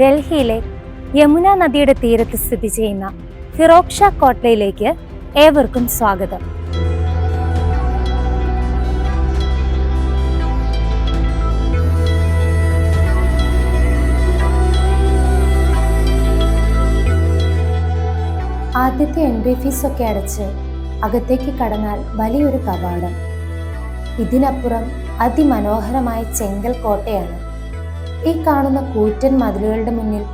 ഡൽഹിയിലെ യമുന നദിയുടെ തീരത്ത് സ്ഥിതി ചെയ്യുന്ന ഫിറോക്ഷ കോട്ടയിലേക്ക് ഏവർക്കും സ്വാഗതം. ആദ്യത്തെ എൻട്രി ഫീസ് ഒക്കെ അടച്ച് അകത്തേക്ക് കടന്നാൽ വലിയൊരു കവാടം. ഇതിനപ്പുറം അതിമനോഹരമായ ചെങ്കൽ കോട്ടയാണ് ഈ കാണുന്ന കൂറ്റൻ മതിലുകളുടെ മുന്നിൽ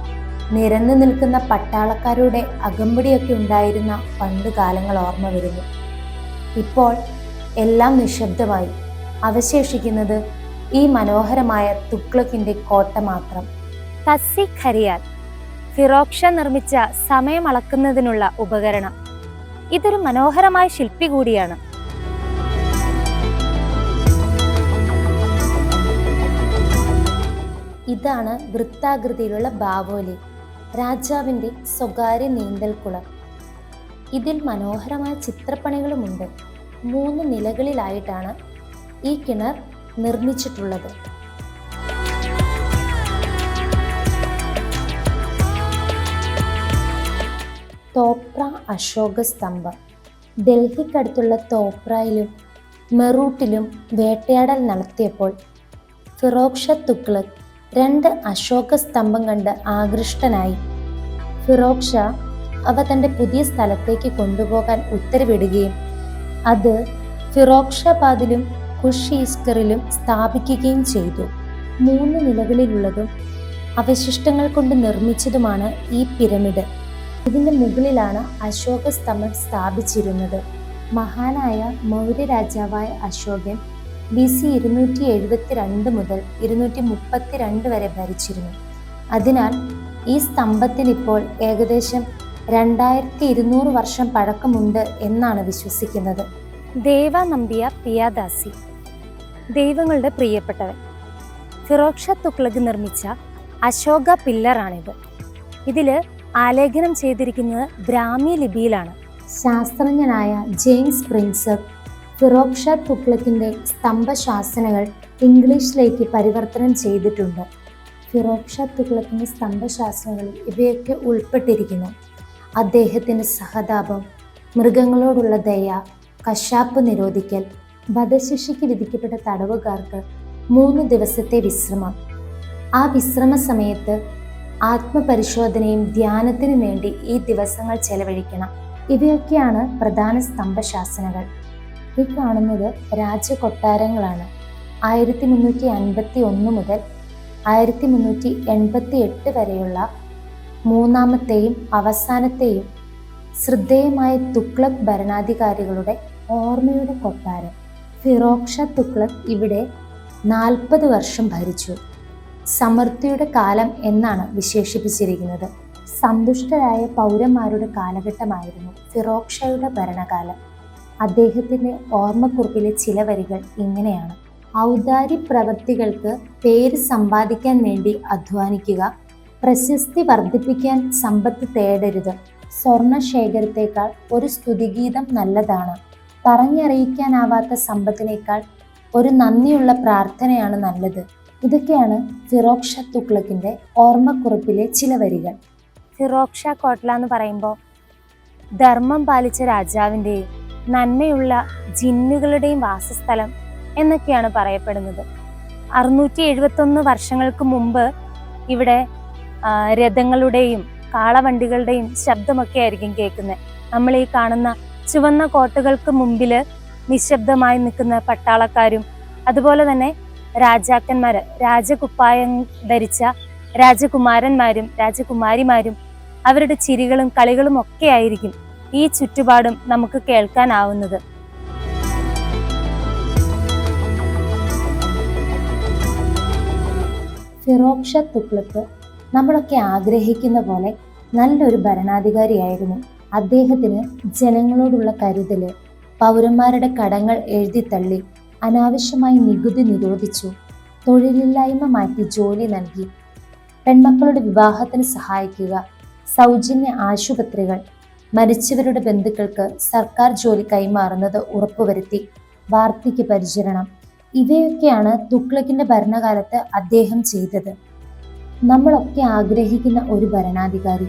നിരന്നു നിൽക്കുന്ന പട്ടാളക്കാരുടെ അകമ്പടിയൊക്കെ ഉണ്ടായിരുന്ന പണ്ട് കാലങ്ങൾ ഓർമ്മ വരുന്നു. ഇപ്പോൾ എല്ലാം നിശബ്ദമായി. അവശേഷിക്കുന്നത് ഈ മനോഹരമായ തുക്ലക്കിന്റെ കോട്ട മാത്രം. തസ്സി ഖരിയാൽ ഫിറോക്ഷ നിർമ്മിച്ച സമയമളക്കുന്നതിനുള്ള ഉപകരണം. ഇതൊരു മനോഹരമായ ശില്പി കൂടിയാണ്. ഇതാണ് വൃത്താകൃതിയിലുള്ള ബാവോലി രാജാവിന്റെ സ്വകാര്യ നീന്തൽക്കുളം ഇതിൽ മനോഹരമായ ചിത്രപ്പണികളുമുണ്ട്. മൂന്ന് നിലകളിലായിട്ടാണ് ഈ കിണർ നിർമ്മിച്ചിട്ടുള്ളത്. തോപ്ര അശോക സ്തംഭം ഡൽഹിക്കടുത്തുള്ള തോപ്രയിലും മെറൂട്ടിലും വേട്ടയാടൽ നടത്തിയപ്പോൾ ഫിറോക്ഷ തുഗ്ലക് രണ്ട് അശോക സ്തംഭം കണ്ട് ആകൃഷ്ടനായി. ഫിറോക്ഷ അവ തന്റെ പുതിയ സ്ഥലത്തേക്ക് കൊണ്ടുപോകാൻ ഉത്തരവിടുകയും അത് ഫിറോക്ഷാബാദിലും ഖുഷ് ഈസ്റ്ററിലും സ്ഥാപിക്കുകയും ചെയ്തു. മൂന്ന് നിലകളിലുള്ളതും അവശിഷ്ടങ്ങൾ കൊണ്ട് നിർമ്മിച്ചതുമാണ് ഈ പിരമിഡ്. ഇതിന്റെ മുകളിലാണ് അശോക സ്തംഭം സ്ഥാപിച്ചിരുന്നത്. മഹാനായ മൗര്യ രാജാവായ അശോകൻ ബി സി ഇരുന്നൂറ്റി എഴുപത്തിരണ്ട് മുതൽ ഇരുന്നൂറ്റി മുപ്പത്തിരണ്ട് വരെ ഭരിച്ചിരുന്നു. അതിനാൽ ഈ സ്തംഭത്തിന് ഇപ്പോൾ ഏകദേശം രണ്ടായിരത്തി ഇരുന്നൂറ് വർഷം പഴക്കമുണ്ട് എന്നാണ് വിശ്വസിക്കുന്നത്. ദേവ നമ്പിയ പിയാദാസി. ദൈവങ്ങളുടെ പ്രിയപ്പെട്ടവൻ. ഫിറോക്ഷ തുക്ലഗ് നിർമ്മിച്ച അശോക പില്ലറാണിത്. ഇതിൽ ആലേഖനം ചെയ്തിരിക്കുന്നത് ബ്രാഹ്മി ലിപിയിലാണ്. ശാസ്ത്രജ്ഞനായ ജെയിംസ് ഫിറോക്ഷ തുക്ലക്കിന്റെ സ്തംഭശാസനകൾ ഇംഗ്ലീഷിലേക്ക് പരിവർത്തനം ചെയ്തിട്ടുണ്ട്. ഫിറോക്ഷ തുക്ലക്കിന്റെ സ്തംഭശാസനകളിൽ ഇവയൊക്കെ ഉൾപ്പെട്ടിരിക്കുന്നു. അദ്ദേഹത്തിന്റെ സഹതാപം മൃഗങ്ങളോടുള്ള ദയ കശാപ്പ് നിരോധിക്കൽ വധശിക്ഷയ്ക്ക് വിധിക്കപ്പെട്ട തടവുകാർക്ക് മൂന്ന് ദിവസത്തെ വിശ്രമം. ആ വിശ്രമ സമയത്ത് ആത്മപരിശോധനയും ധ്യാനത്തിനും വേണ്ടി ഈ ദിവസങ്ങൾ ചെലവഴിക്കണം. ഇവയൊക്കെയാണ് പ്രധാന സ്തംഭശാസനകൾ. ഈ കാണുന്നത് രാജകൊട്ടാരങ്ങളാണ്. ആയിരത്തി മുന്നൂറ്റി അൻപത്തി ഒന്ന് മുതൽ ആയിരത്തി മുന്നൂറ്റി എൺപത്തി എട്ട് വരെയുള്ള മൂന്നാമത്തെയും അവസാനത്തെയും ശ്രദ്ധേയമായ തുക്ലക് ഭരണാധികാരികളുടെ ഓർമ്മയുടെ കൊട്ടാരം. ഫിറോക്ഷ തുക്ലക് ഇവിടെ നാൽപ്പത് വർഷം ഭരിച്ചു. സമൃദ്ധിയുടെ കാലം എന്നാണ് വിശേഷിപ്പിച്ചിരിക്കുന്നത്. സന്തുഷ്ടരായ പൗരന്മാരുടെ കാലഘട്ടമായിരുന്നു ഫിറോക്ഷയുടെ ഭരണകാലം. അദ്ദേഹത്തിന്റെ ഓർമ്മക്കുറിപ്പിലെ ചില വരികൾ ഇങ്ങനെയാണ്. ഔദാര്യ പ്രവൃത്തികൾക്ക് പേര് സമ്പാദിക്കാൻ വേണ്ടി അധ്വാനിക്കുക പ്രശസ്തി വർദ്ധിപ്പിക്കാൻ സമ്പത്ത് തേടരുത് സ്വർണ ശേഖരത്തേക്കാൾ ഒരു സ്തുതിഗീതം നല്ലതാണ് പറഞ്ഞറിയിക്കാനാവാത്ത സമ്പത്തിനേക്കാൾ ഒരു നന്ദിയുള്ള പ്രാർത്ഥനയാണ് നല്ലത്. ഇതൊക്കെയാണ് ഫിറോക്ഷ തുക്ലക്കിന്റെ ഓർമ്മക്കുറിപ്പിലെ ചില വരികൾ. ഫിറോക്ഷ കോട്ട്ല എന്ന് പറയുമ്പോൾ ധർമ്മം പാലിച്ച രാജാവിന്റെയും നന്മയുള്ള ജിന്നുകളുടെയും വാസസ്ഥലം എന്നൊക്കെയാണ് പറയപ്പെടുന്നത്. അറുന്നൂറ്റി എഴുപത്തൊന്ന് വർഷങ്ങൾക്ക് മുമ്പ് ഇവിടെ രഥങ്ങളുടെയും കാളവണ്ടികളുടെയും ശബ്ദമൊക്കെ ആയിരിക്കും കേൾക്കുന്നത് നമ്മൾ ഈ കാണുന്ന ചുവന്ന കോട്ടകൾക്ക് മുമ്പിൽ നിശബ്ദമായി നിൽക്കുന്ന പട്ടാളക്കാരും അതുപോലെ തന്നെ രാജാക്കന്മാർ രാജകുപ്പായം ധരിച്ച രാജകുമാരന്മാരും രാജകുമാരിമാരും അവരുടെ ചിരികളും കളികളും ഒക്കെ ആയിരിക്കും ഈ ചുറ്റുപാടും നമുക്ക് കേൾക്കാനാവുന്നത്. ഫിറോക്ഷ തുക്ലക്ക് നമ്മളൊക്കെ ആഗ്രഹിക്കുന്ന പോലെ നല്ലൊരു ഭരണാധികാരിയായിരുന്നു. അദ്ദേഹത്തിന് ജനങ്ങളോടുള്ള കരുതൽ പൗരന്മാരുടെ കടങ്ങൾ എഴുതിത്തള്ളി അനാവശ്യമായി നികുതി നിരോധിച്ചു തൊഴിലില്ലായ്മ മാറ്റി ജോലി നൽകി പെൺമക്കളുടെ വിവാഹത്തിന് സഹായിക്കുക സൗജന്യ ആശുപത്രികൾ മരിച്ചവരുടെ ബന്ധുക്കൾക്ക് സർക്കാർ ജോലി കൈമാറുന്നത് ഉറപ്പുവരുത്തി വാർത്തയ്ക്ക് പരിചരണം. ഇവയൊക്കെയാണ് തുഗ്ലക്കിന്റെ ഭരണകാലത്ത് അദ്ദേഹം ചെയ്തത്. നമ്മളൊക്കെ ആഗ്രഹിക്കുന്ന ഒരു ഭരണാധികാരി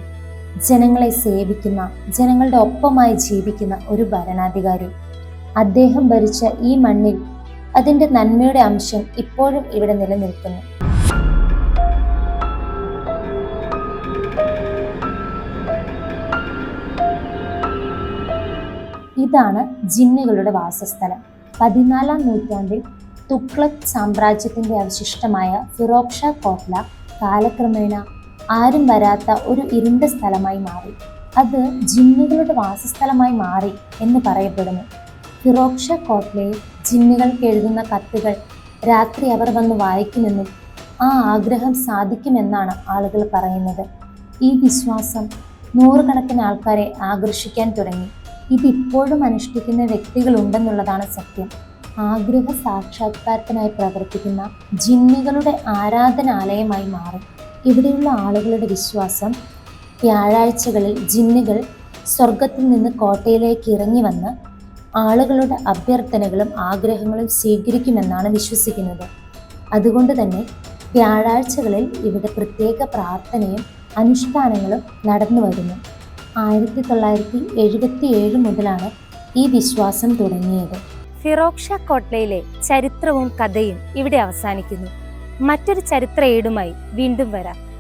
ജനങ്ങളെ സേവിക്കുന്ന ജനങ്ങളുടെ ഒപ്പമായി ജീവിക്കുന്ന ഒരു ഭരണാധികാരി. അദ്ദേഹം ഭരിച്ച ഈ മണ്ണിൽ അതിന്റെ നന്മയുടെ അംശം ഇപ്പോഴും ഇവിടെ നിലനിൽക്കുന്നു. ഇതാണ് ജിന്നുകളുടെ വാസസ്ഥലം. പതിനാലാം നൂറ്റാണ്ടിൽ തുക്ലക് സാമ്രാജ്യത്തിന്റെ അവശിഷ്ടമായ ഫിറോക്ഷ കോട്ട്ല കാലക്രമേണ ആരും വരാത്ത ഒരു ഇരുണ്ട സ്ഥലമായി മാറി. അത് ജിന്നുകളുടെ വാസസ്ഥലമായി മാറി എന്ന് പറയപ്പെടുന്നു. ഫിറോക്ഷ കോട്ട്ലയിൽ ജിന്നുകൾക്ക് എഴുതുന്ന കത്തുകൾ രാത്രി അവർ വന്ന് വായിക്കുമെന്നും ആ ആഗ്രഹം സാധിക്കുമെന്നാണ് ആളുകൾ പറയുന്നത്. ഈ വിശ്വാസം നൂറുകണക്കിന് ആൾക്കാരെ ആകർഷിക്കാൻ തുടങ്ങി. ഇതിപ്പോഴും അനുഷ്ഠിക്കുന്ന വ്യക്തികളുണ്ടെന്നുള്ളതാണ് സത്യം. ആഗ്രഹ സാക്ഷാത്കാരത്തിനായി പ്രവർത്തിക്കുന്ന ജിന്നുകളുടെ ആരാധനാലയമായി മാറി. ഇവിടെയുള്ള ആളുകളുടെ വിശ്വാസം വ്യാഴാഴ്ചകളിൽ ജിന്നുകൾ സ്വർഗത്തിൽ നിന്ന് കോട്ടയിലേക്ക് ഇറങ്ങി വന്ന് ആളുകളുടെ അഭ്യർത്ഥനകളും ആഗ്രഹങ്ങളും സ്വീകരിക്കുമെന്നാണ് വിശ്വസിക്കുന്നത്. അതുകൊണ്ട് തന്നെ വ്യാഴാഴ്ചകളിൽ ഇവിടെ പ്രത്യേക പ്രാർത്ഥനയും അനുഷ്ഠാനങ്ങളും നടന്നു വരുന്നു ആയിരത്തി തൊള്ളായിരത്തി എഴുപത്തി ഏഴ് മുതലാണ് ഈ വിശ്വാസം തുടങ്ങിയത്. ഫിറോക്ഷ കോട്ട്ലയിലെ ചരിത്രവും കഥയും ഇവിടെ അവസാനിക്കുന്നു. മറ്റൊരു ചരിത്ര ഏടുമായി വീണ്ടും വരാം.